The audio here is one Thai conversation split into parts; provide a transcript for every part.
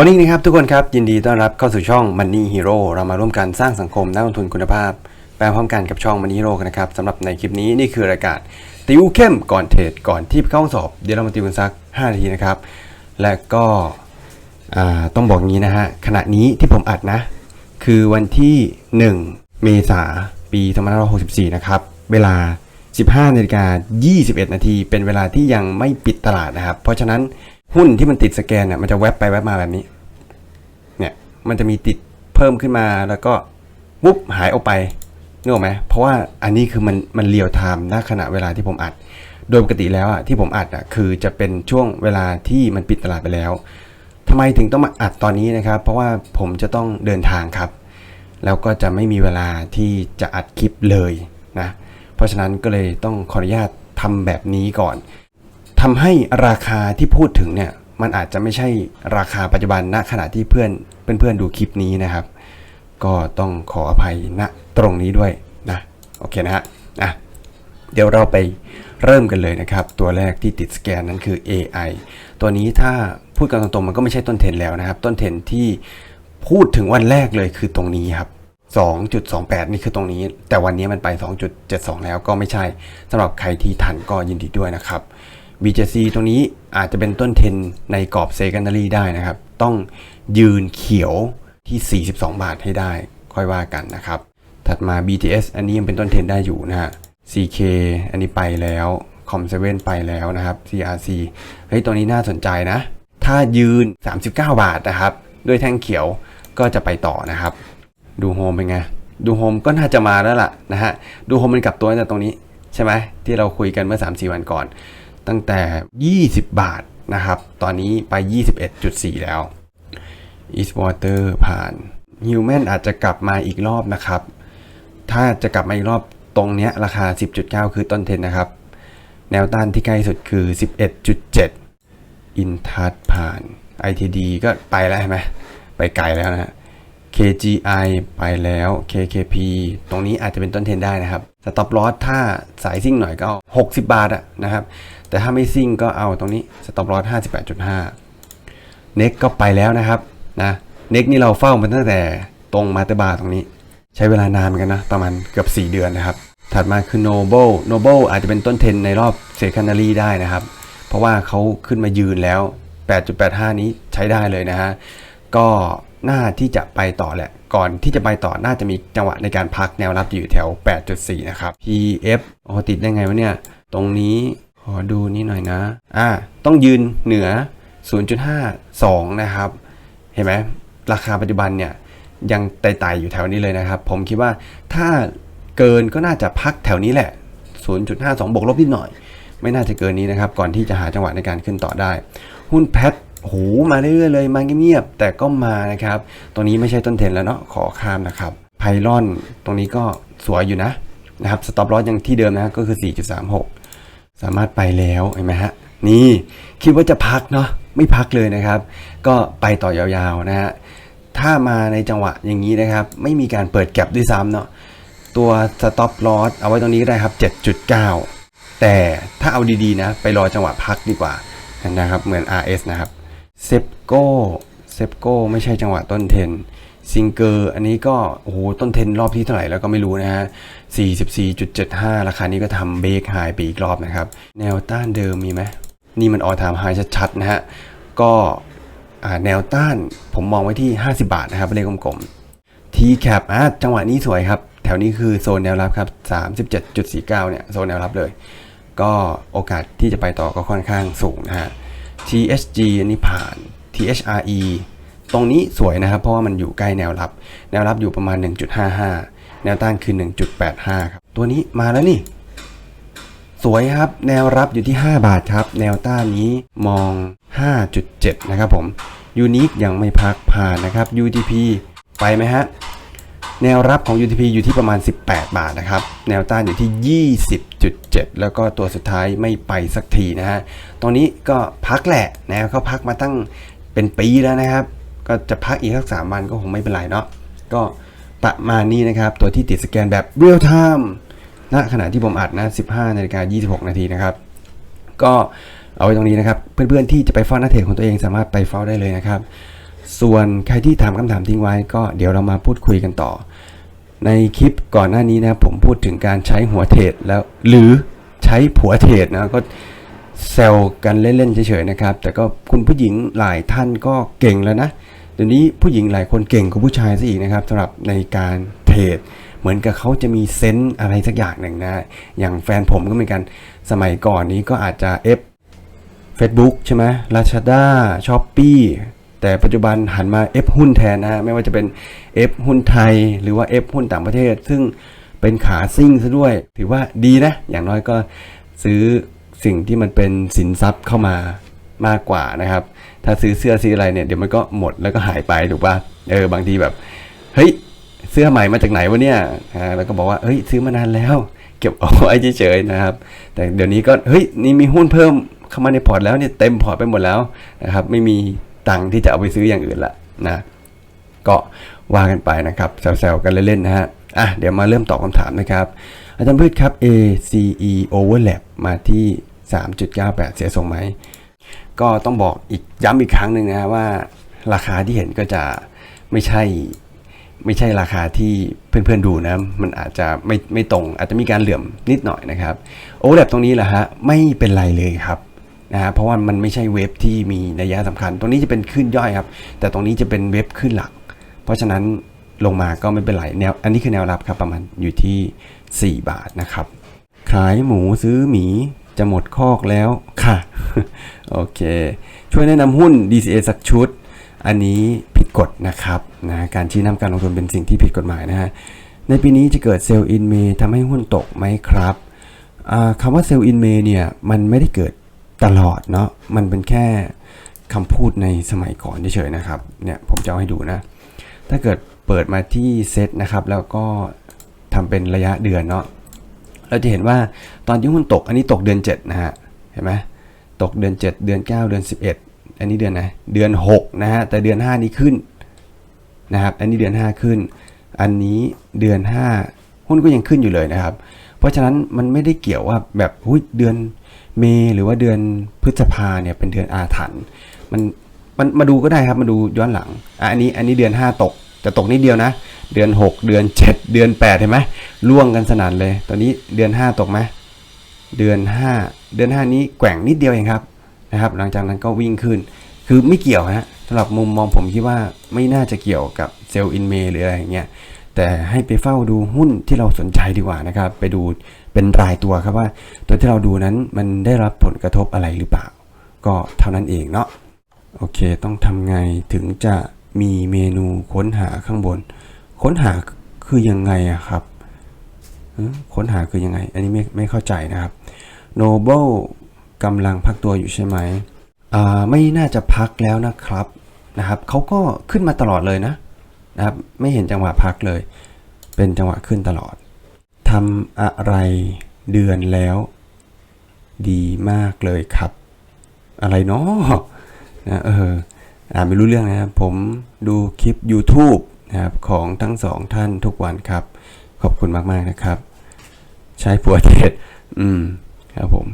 มอร์นิ่งนะครับทุกคนครับ ยินดีต้อนรับเข้าสู่ช่อง Money Hero เรามาร่วมกันสร้างสังคมนักลงทุนคุณภาพไปพร้อมกันกับช่อง Money Hero นะครับสำหรับในคลิปนี้นี่คือรายการติวเข้มก่อนเทรดก่อนที่เข้าสอบ เดี๋ยวเรามาติวกันสัก 5 นาทีนะครับ และก็ต้องบอกงี้นะฮะขณะนี้ที่ผมอัดนะ คือวันที่ 1 เมษาปี2564 นะครับ เวลา 15นาฬิกา21 นาทีเป็นเวลาที่ยังไม่ปิดตลาดนะครับ เพราะฉะนั้น หุ้นที่มันติดสแกนเนี่ยมันจะแวบไปแวบมาแบบนี้ เนี่ย มันจะมีติดเพิ่มขึ้นมาแล้วก็วุบหายออกไปนึกออกไหมเพราะว่าอันนี้คือมันมันเรียลไทม์ณขณะเวลาที่ผมอัด โดยปกติแล้วอะที่ผมอัดอะคือจะเป็นช่วงเวลาที่มันปิดตลาดไปแล้วทำไมถึงต้องมาอัดตอนนี้นะครับ เพราะว่าผมจะต้องเดินทางครับ แล้วก็จะไม่มีเวลาที่จะอัดคลิปเลยนะเพราะฉะนั้นก็เลยต้องขออนุญาตทำแบบนี้ก่อน ทำให้ราคาที่พูดถึงเนี่ยมันอาจจะไม่ใช่ราคาปัจจุบันณขณะที่เพื่อนเพื่อนๆดูคลิปนี้นะครับ ก็ต้องขออภัยณตรงนี้ด้วยนะโอเคนะฮะอะเดี๋ยวเราไปเริ่มกันเลยนะครับ ตัวแรกที่ติดสแกนนั้นคือ AI ตัวนี้ถ้าพูดกันตรงๆมันก็ไม่ใช่ต้นเทนแล้วนะครับ ต้นเทนที่พูดถึงวันแรกเลยคือตรงนี้ครับ2.28 นี่คือตรงนี้ แต่วันนี้มันไป 2.72 แล้วก็ไม่ใช่สำหรับใครที่ทันก็ยินดีด้วยนะครับ BJC ตรงนี้อาจจะเป็นต้นเทนในกรอบ secondary ได้นะครับ ต้องยืนเขียวที่ 42 บาทให้ได้ค่อยว่ากันนะครับ ถัดมา BTS อันนี้ยังเป็นต้นเทนได้อยู่นะฮะ CK อันนี้ไปแล้ว Com7 ไปแล้วนะครับ CRC เฮ้ยตัวนี้น่าสนใจนะ ถ้ายืน 39 บาทนะครับ ด้วยแท่งเขียวก็จะไปต่อนะครับ ดูโฮมเป็นไง ดูโฮมก็น่าจะมาแล้วล่ะนะฮะ ดูโฮมมันกลับตัวตั้งแต่ตรงนี้ใช่ไหมที่เราคุยกันเมื่อ 3-4 วันก่อน ตั้งแต่ 20 บาทนะครับ ตอนนี้ไป 21.4 แล้ว Eastwater ผ่าน Human อาจจะกลับมาอีกรอบนะครับ ถ้าจะกลับมาอีกรอบตรงเนี้ยราคา 10.9 คือต้นเทนนะครับ แนวต้านที่ใกล้สุดคือ 11.7อินทัศผ่าน ITD ก็ไปแล้วใช่ไหมไปไกลแล้วนะ KGI ไปแล้ว KKP ตรงนี้อาจจะเป็นต้นเทนได้นะครับ สต็อปลอสถ้าสายซิ่งหน่อยก็ 60 บาทอะนะครับ แต่ถ้าไม่ซิ่งก็เอาตรงนี้สต็อปลอส58.5เน็กก็ไปแล้วนะครับนะเน็กนี่เราเฝ้ามาตั้งแต่ตรงมาเตบาตรงนี้ ใช้เวลานานเหมือนกันนะ ประมาณเกือบ 4 เดือนนะครับ ถัดมาคือ Noble Noble อาจจะเป็นต้นเทนในรอบเซคันนารีได้นะครับ เพราะว่าเขาขึ้นมายืนแล้ว 8.85 นี้ใช้ได้เลยนะฮะก็น่าที่จะไปต่อแหละ ก่อนที่จะไปต่อน่าจะมีจังหวะในการพักแนวรับอยู่แถว 8.4 นะครับ PF โอติดได้ไงวะเนี่ย ตรงนี้ อดูนี่หน่อยนะ อ่า ต้องยืนเหนือ 0.52 นะครับ เห็นไหม ราคาปัจจุบันเนี่ย ยังไต่ๆอยู่แถวนี้เลยนะครับ ผมคิดว่าถ้าเกินก็น่าจะพักแถวนี้แหละ 0.52 บวกลบนิดหน่อย ไม่น่าจะเกินนี้นะครับ ก่อนที่จะหาจังหวะในการขึ้นต่อได้ หุ้นแพทโหมาเรื่อยๆเลย มาเงียบๆ แต่ก็มานะครับ ตรงนี้ไม่ใช่ต้นเทรนแล้วเนาะ ขอข้ามนะครับ ไพลอน ตรงนี้ก็สวยอยู่นะ นะครับ สต็อปลอสยังที่เดิมนะ ก็คือ 4.36 สามารถไปแล้วเห็นไหมฮะนี่คิดว่าจะพักเนาะไม่พักเลยนะครับ ก็ไปต่อยาวๆนะฮะถ้ามาในจังหวะอย่างนี้นะครับ ไม่มีการเปิดแก็บด้วยซ้ำเนาะตัว stop loss เอาไว้ตรงนี้ก็ได้ครับ 7.9 แต่ถ้าเอาดีๆนะ ไปรอจังหวะพักดีกว่านะครับ เหมือน RS นะครับ s e p c o s e p c o ไม่ใช่จังหวะต้นเทน ซิงเกอร์อันนี้ก็โอ้โหต้นเทนรอบที่เท่าไหร่แล้วก็ไม่รู้นะฮะ 44.75 ราคานี้ก็ทำเบรกไฮไปอีกรอบนะครับ แนวต้านเดิมมีไหม นี่มันออทามไฮชัดๆ นะฮะ ก็แนวต้านผมมองไว้ที่ 50 บาทนะครับเลขกลมๆ T cap อะจังหวะนี้สวยครับ แถวนี้คือโซนแนวรับครับ 37.49 เนี่ย โซนแนวรับเลย ก็โอกาสที่จะไปต่อก็ค่อนข้างสูงนะฮะ THG อันนี้ผ่าน THRE ตรงนี้สวยนะครับ เพราะว่ามันอยู่ใกล้แนวรับ แนวรับอยู่ประมาณ 1.55 แนวต้านคือ 1.85 ครับ ตัวนี้มาแล้วนี่ สวยครับ แนวรับอยู่ที่ 5 บาทครับ แนวต้านนี้มอง 5.7 นะครับผมยูนิคยังไม่พักผ่านนะครับ UTP ไปไหมฮะ แนวรับของ UTP อยู่ที่ประมาณ 18 บาทนะครับ แนวต้านอยู่ที่ 20.7 แล้วก็ตัวสุดท้ายไม่ไปสักทีนะฮะตรงนี้ก็พักแหละนะเขาพักมาตั้งเป็นปีแล้วนะครับ ก็จะพักอีกสักสามวันก็คงไม่เป็นไรเนาะก็ประมาณนี้นะครับ ตัวที่ติดสแกนแบบเรียลไทม์ณขณะที่ผมอัดนะ 15นาฬิกา26 นาทีนะครับ ก็เอาไว้ตรงนี้นะครับ เพื่อนๆที่จะไปเฝ้าหน้าเทรดของตัวเองสามารถไปเฝ้าได้เลยนะครับ ส่วนใครที่ถามคำถามทิ้งไว้ ก็เดี๋ยวเรามาพูดคุยกันต่อ ในคลิปก่อนหน้านี้นะผมพูดถึงการใช้หัวเทรดแล้วหรือใช้ผัวเทรดนะก็แซวกันเล่นๆเฉยๆนะครับ แต่ก็คุณผู้หญิงหลายท่านก็เก่งแล้วนะ เดี๋ยวนี้ผู้หญิงหลายคนเก่งกว่าผู้ชายซะอีกนะครับสำหรับในการเทรดเหมือนกับเขาจะมีเซนส์อะไรสักอย่างหนึ่งนะ อย่างแฟนผมก็เหมือนกันสมัยก่อนนี้ก็อาจจะเอฟ Facebook ใช่ไหม Lazada Shopee แต่ปัจจุบันหันมา F หุ้นแทนนะฮะไม่ว่าจะเป็น F หุ้นไทย หรือว่า F หุ้นต่างประเทศ ซึ่งเป็นขาซิ่งซะด้วย ถือว่าดีนะ อย่างน้อยก็ซื้อสิ่งที่มันเป็นสินทรัพย์เข้ามามากกว่านะครับ ถ้าซื้อเสื้อซื้ออะไรเนี่ยเดี๋ยวมันก็หมดแล้วก็หายไปถูกป่ะเออบางทีแบบเฮ้ยเสื้อใหม่มาจากไหนวะเนี่ยอ่าแล้วก็บอกว่าเฮ้ยซื้อมานานแล้ว เก็บเอาไว้เฉยๆนะครับ แต่เดี๋ยวนี้ก็เฮ้ยนี่มีหุ้นเพิ่มเข้ามาในพอร์ตแล้วเนี่ยเต็มพอร์ตไปหมดแล้วนะครับไม่มีตังค์ที่จะเอาไปซื้ออย่างอื่นละนะก็ว่ากันไปนะครับแซวๆกันเล่นๆนะฮะอะเดี๋ยวมาเริ่มตอบคำถามนะครับ อาจารย์พืชครับ ACE overlap มาที่ 3.98 เสียทรงไหม ก็ต้องบอกอีกย้ำอีกครั้งหนึ่งนะว่าราคาที่เห็นก็จะไม่ใช่ไม่ใช่ราคาที่เพื่อนๆดูนะ มันอาจจะไม่ไม่ตรง อาจจะมีการเหลื่อมนิดหน่อยนะครับโอเวอร์แลปตรงนี้แหละฮะไม่เป็นไรเลยครับนะฮะเพราะว่ามันไม่ใช่เว็บที่มีนัยะสำคัญ ตรงนี้จะเป็นขึ้นย่อยครับ แต่ตรงนี้จะเป็นเว็บขึ้นหลัก เพราะฉะนั้นลงมาก็ไม่เป็นไรแนว อันนี้คือแนวรับครับประมาณอยู่ที่ 4 บาทนะครับ ขายหมูซื้อหมีจะหมดคอกแล้ว ค่ะ โอเค ช่วยแนะนำหุ้น DCA สักชุด อันนี้ผิดกฎนะครับนะการชี้นำการลงทุนเป็นสิ่งที่ผิดกฎหมายนะฮะ ในปีนี้จะเกิดเซลล์อินเมย์ทำให้หุ้นตกไหมครับคำว่าเซลล์อินเมย์เนี่ย มันไม่ได้เกิดตลอดเนาะ มันเป็นแค่คำพูดในสมัยก่อนเฉยๆนะครับ เนี่ยผมจะเอาให้ดูนะ ถ้าเกิดเปิดมาที่เซตนะครับ แล้วก็ทำเป็นระยะเดือนเนาะเราจะเห็นว่าตอนที่หุ้นตกอันนี้ตกเดือน7นะฮะ เห็นไหม ตกเดือน 7 เดือน 9 เดือน 11 อันนี้เดือนไหนเดือน6นะฮะแต่เดือน 5 นี้ขึ้นนะครับอันนี้เดือน 5 ขึ้น อันนี้เดือน 5 หุ้นก็ยังขึ้นอยู่เลยนะครับ เพราะฉะนั้นมันไม่ได้เกี่ยวว่าแบบหุ้ยเดือนเมหรือว่าเดือนพฤษภาเนี่ยเป็นเดือนอาถรรพ์มันมันมาดูก็ได้ครับมาดูย้อนหลังอะอันนี้อันนี้เดือน 5 ตกแต่ตกนิดเดียวนะ เดือน 6 เดือน 7 เดือน 8 เห็นไหมล่วงกันสนั่นเลย ตอนนี้เดือน 5 ตกไหมเดือน 5 เดือน5นี้แกว่งนิดเดียวเองครับนะครับ หลังจากนั้นก็วิ่งขึ้น คือไม่เกี่ยวฮะสำหรับมุมมองผมคิดว่าไม่น่าจะเกี่ยวกับเซลล์อินเมหรืออะไรอย่างเงี้ยแต่ให้ไปเฝ้าดูหุ้นที่เราสนใจดีกว่านะครับ ไปดูเป็นรายตัวครับว่า ตัวที่เราดูนั้นมันได้รับผลกระทบอะไรหรือเปล่า ก็เท่านั้นเองเนาะโอเค ต้องทำไงถึงจะมีเมนูค้นหาข้างบน ค้นหาคือยังไงอะครับค้นหาคือยังไง อันนี้ไม่ไม่เข้าใจนะครับ Noble กำลังพักตัวอยู่ใช่ไหมอ่าไม่น่าจะพักแล้วนะครับนะครับเขาก็ขึ้นมาตลอดเลยนะนะครับไม่เห็นจังหวะพักเลย เป็นจังหวะขึ้นตลอดทำอะไรเดือนแล้ว ดีมากเลยครับ อะไรเนาะนะเอออ่านไม่รู้เรื่องนะครับ ผมดูคลิป YouTube นะครับของทั้งสองท่านทุกวันครับ ขอบคุณมาก ๆ นะครับ ใช้ผัวเทศอืม ครับผม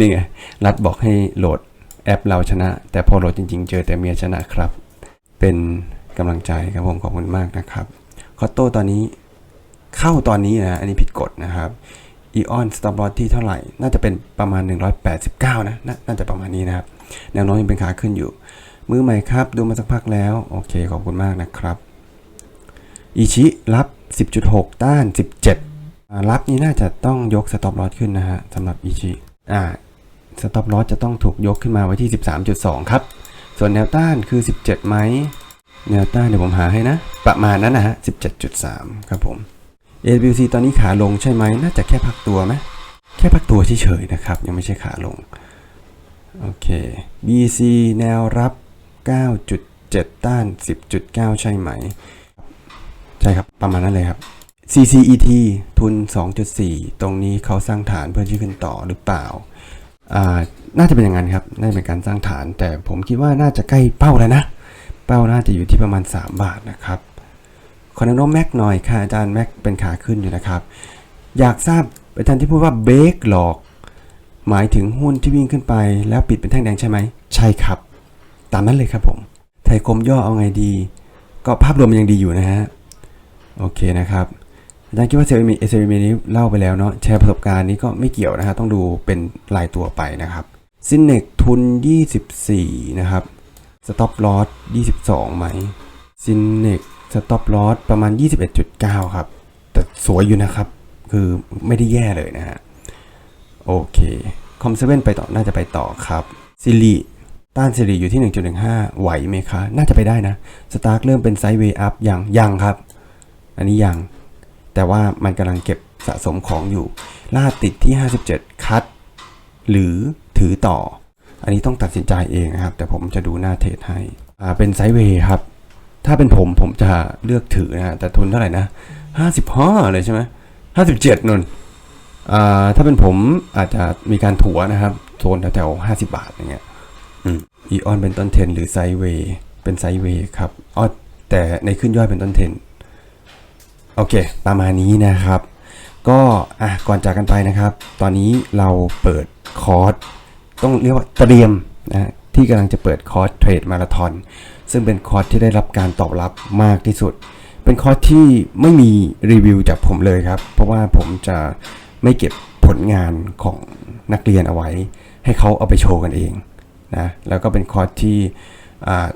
นี่ไงรัฐบอกให้โหลดแอปเราชนะ แต่พอโหลดจริง ๆ เจอแต่เมียชนะครับ เป็นกำลังใจครับผมขอบคุณมากนะครับคอตโต้ตอนนี้เข้าตอนนี้นะอันนี้ผิดกฎนะครับอีออนสต็อปลอที่เท่าไหร่ น่าจะเป็นประมาณ 189 นะนาน่าจะประมาณนี้นะครับ แนวโน้มยังเป็นขาขึ้นอยู่ มือใหม่ครับ ดูมาสักพักแล้ว โอเค ขอบคุณมากนะครับ อิชิรับ 10.6 ต้าน 17 รับนี้น่าจะต้องยกสต็อปลอสขึ้นนะฮะสำหรับอิชิอ่าสต็อปลอสจะต้องถูกยกขึ้นมาไว้ที่ 13.2 ครับ ส่วนแนวต้านคือ 17 ไหม แนวต้านเดี๋ยวผมหาให้นะ ประมาณนั้นนะฮะ 17.3 ครับผม AWC ตอนนี้ขาลงใช่ไหม น่าจะแค่พักตัวไหม แค่พักตัวเฉยๆนะครับ ยังไม่ใช่ขาลง โอเค BC แนวรับ 9.7 ต้าน 10.9 ใช่ไหม ใช่ครับ ประมาณนั้นเลยครับ CCET ทุน 2.4 ตรงนี้เขาสร้างฐานเพื่อที่ขึ้นต่อหรือเปล่า น่าจะเป็นอย่างนั้นครับ น่าจะเป็นการสร้างฐาน แต่ผมคิดว่าน่าจะใกล้เป้าแล้วนะ เป้าน่าจะอยู่ที่ประมาณ 3 บาทนะครับขอนะนแม็กหน่อยค่ะอาจารย์แม็กเป็นขาขึ้นอยู่นะครับ อยากทราบอาจารย์ที่พูดว่าเบรกหลอก หมายถึงหุ้นที่วิ่งขึ้นไป แล้วปิดเป็นแท่งแดงใช่ไหม ใช่ครับ ตามนั้นเลยครับผม ไทยคมย่อเอาไงดี ก็ภาพรวมมันยังดีอยู่นะฮะ โอเคนะครับ อาจารย์คิดว่าเซลล์มีเซลล์มีนี้เล่าไปแล้วเนาะแชร์ประสบการณ์นี้ก็ไม่เกี่ยวนะฮะต้องดูเป็นรายตัวไปนะครับซินเนกทุน 24 นะครับสต็อปลอส22 ไหมซินเนกสต็อปลอสประมาณ 21.9 ครับ แต่สวยอยู่นะครับ คือไม่ได้แย่เลยนะฮะ โอเค คอมเซเว่นไปต่อ น่าจะไปต่อครับซิริต้านซิริอยู่ที่ 1.15 ไหวไหมคะ น่าจะไปได้นะ สตาร์กเริ่มเป็นไซด์เวย์อัพยังยังครับ อันนี้ยัง แต่ว่ามันกำลังเก็บสะสมของอยู่ล่าติดที่ 57 คัด หรือถือต่อ อันนี้ต้องตัดสินใจเองนะครับ แต่ผมจะดูหน้าเทรดให้ อ่า เป็นไซด์เวย์ครับ ถ้าเป็นผมผมจะเลือกถือนะแต่ทุนเท่าไหร่นะ55เลยใช่ไหม57นนอ่า ถ้าเป็นผมอาจจะมีการถัวนะครับ โซนแถวๆห้าสิบาทอย่างเงี้ยอีออนเป็นต้นเทนหรือไซด์เวย์เป็นไซด์เวย์ครับอ๋อแต่ในขึ้นย่อยเป็นต้นเทน โอเค ประมาณนี้นะครับ ก็อะก่อนจากกันไปนะครับ ตอนนี้เราเปิดคอร์สต้องเรียกว่าเตรียมนะที่กำลังจะเปิดคอร์สเทรดมาราธอนซึ่งเป็นคอร์สที่ได้รับการตอบรับมากที่สุด เป็นคอร์สที่ไม่มีรีวิวจากผมเลยครับ เพราะว่าผมจะไม่เก็บผลงานของนักเรียนเอาไว้ ให้เขาเอาไปโชว์กันเองนะแล้วก็เป็นคอร์สที่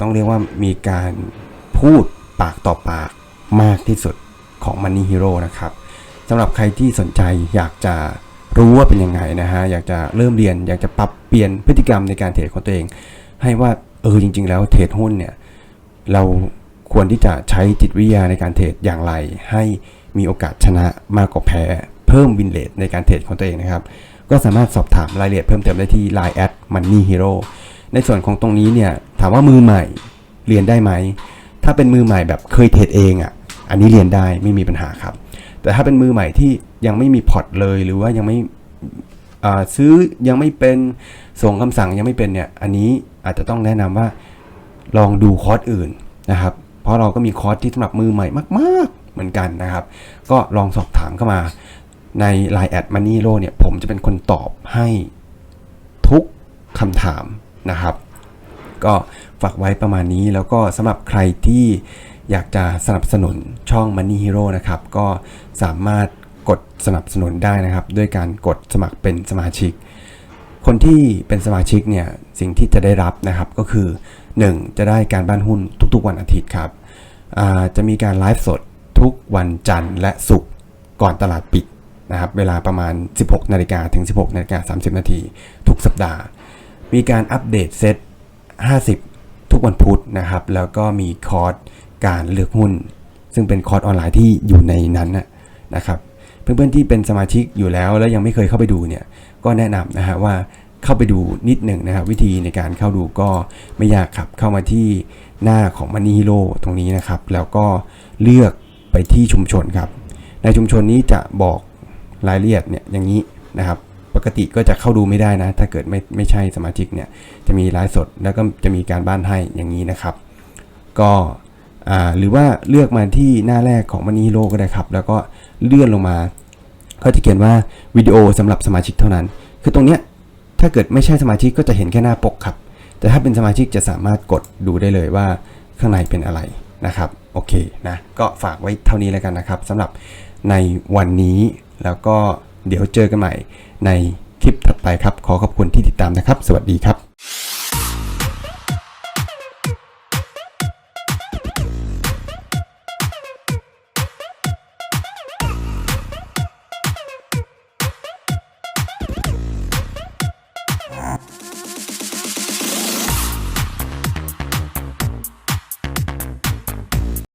ต้องเรียกว่ามีการพูดปากต่อปากมากที่สุด ของ Money Hero นะครับสำหรับใครที่สนใจอยากจะรู้ว่าเป็นยังไงนะฮะอยากจะเริ่มเรียน อยากจะปรับเปลี่ยนพฤติกรรมในการเทรดของตัวเอง ให้ว่าเออจริง ๆ แล้วเทรดหุ้นเนี่ยเราควรที่จะใช้จิตวิทยาในการเทรดอย่างไร ให้มีโอกาสชนะมากกว่าแพ้ เพิ่มวินเลทในการเทรดของตัวเองนะครับ ก็สามารถสอบถามรายละเอียดเพิ่มเติมได้ที่ Line แอด Money Hero ในส่วนของตรงนี้เนี่ยถามว่ามือใหม่เรียนได้ไหม ถ้าเป็นมือใหม่แบบเคยเทรดเองอะ่ะ อันนี้เรียนได้ไม่มีปัญหาครับ แต่ถ้าเป็นมือใหม่ที่ยังไม่มีพอร์ตเลยหรือว่ายังไม่ซื้อยังไม่เป็นส่งคำสั่งยังไม่เป็นเนี่ยอันนี้อาจจะต้องแนะนำว่าลองดูคอร์สอื่นนะครับ เพราะเราก็มีคอร์สที่สำหรับมือใหม่มากๆเหมือนกันนะครับ ก็ลองสอบถามเข้ามาใน Line แอดมันนี่โลเนี่ยผมจะเป็นคนตอบให้ทุกคำถามนะครับ ก็ฝากไว้ประมาณนี้แล้วก็สำหรับใครที่ อยากจะสนับสนุนช่อง Money Hero นะครับ ก็สามารถกดสนับสนุนได้นะครับ ด้วยการกดสมัครเป็นสมาชิก คนที่เป็นสมาชิกเนี่ยสิ่งที่จะได้รับนะครับก็คือ 1. จะได้การบ้านหุ้นทุกๆวันอาทิตย์ครับจะมีการไลฟ์สดทุกวันจันทร์และศุกร์ก่อนตลาดปิดนะครับเวลาประมาณ 16นาฬิกาถึง 16นาฬิกา30 นาทีทุกสัปดาห์ มีการอัปเดตเซต50 ทุกวันพุธนะครับ แล้วก็มีคอร์ส การเลือกหุ้น ซึ่งเป็นคอร์สออนไลน์ที่อยู่ในนั้นนะครับ เพื่อนๆที่เป็นสมาชิกอยู่แล้วแล้วยังไม่เคยเข้าไปดูเนี่ยก็แนะนำนะฮะว่าเข้าไปดูนิดหนึ่งนะครับวิธีในการเข้าดูก็ไม่ยากครับเข้ามาที่หน้าของ Money Hero ตรงนี้นะครับ แล้วก็เลือกไปที่ชุมชนครับ ในชุมชนนี้จะบอกรายละเอียดเนี่ยอย่างนี้นะครับ ปกติก็จะเข้าดูไม่ได้นะ ถ้าเกิดไม่ไม่ใช่สมาชิกเนี่ยจะมีไลฟ์สดแล้วก็จะมีการบ้านให้อย่างนี้นะครับ ก็ หรือว่าเลือกมาที่หน้าแรกของ Money Hero ก็ได้ครับ แล้วก็เลื่อนลงมา ก็จะเขียนว่าวิดีโอสำหรับสมาชิกเท่านั้น คือตรงเนี้ยถ้าเกิดไม่ใช่สมาชิกก็จะเห็นแค่หน้าปกครับ แต่ถ้าเป็นสมาชิกจะสามารถกดดูได้เลยว่าข้างในเป็นอะไรนะครับ โอเคนะ ก็ฝากไว้เท่านี้แล้วกันนะครับสำหรับในวันนี้ แล้วก็เดี๋ยวเจอกันใหม่ในคลิปถัดไปครับ ขอขอบคุณที่ติดตามนะครับ สวัสดีครับ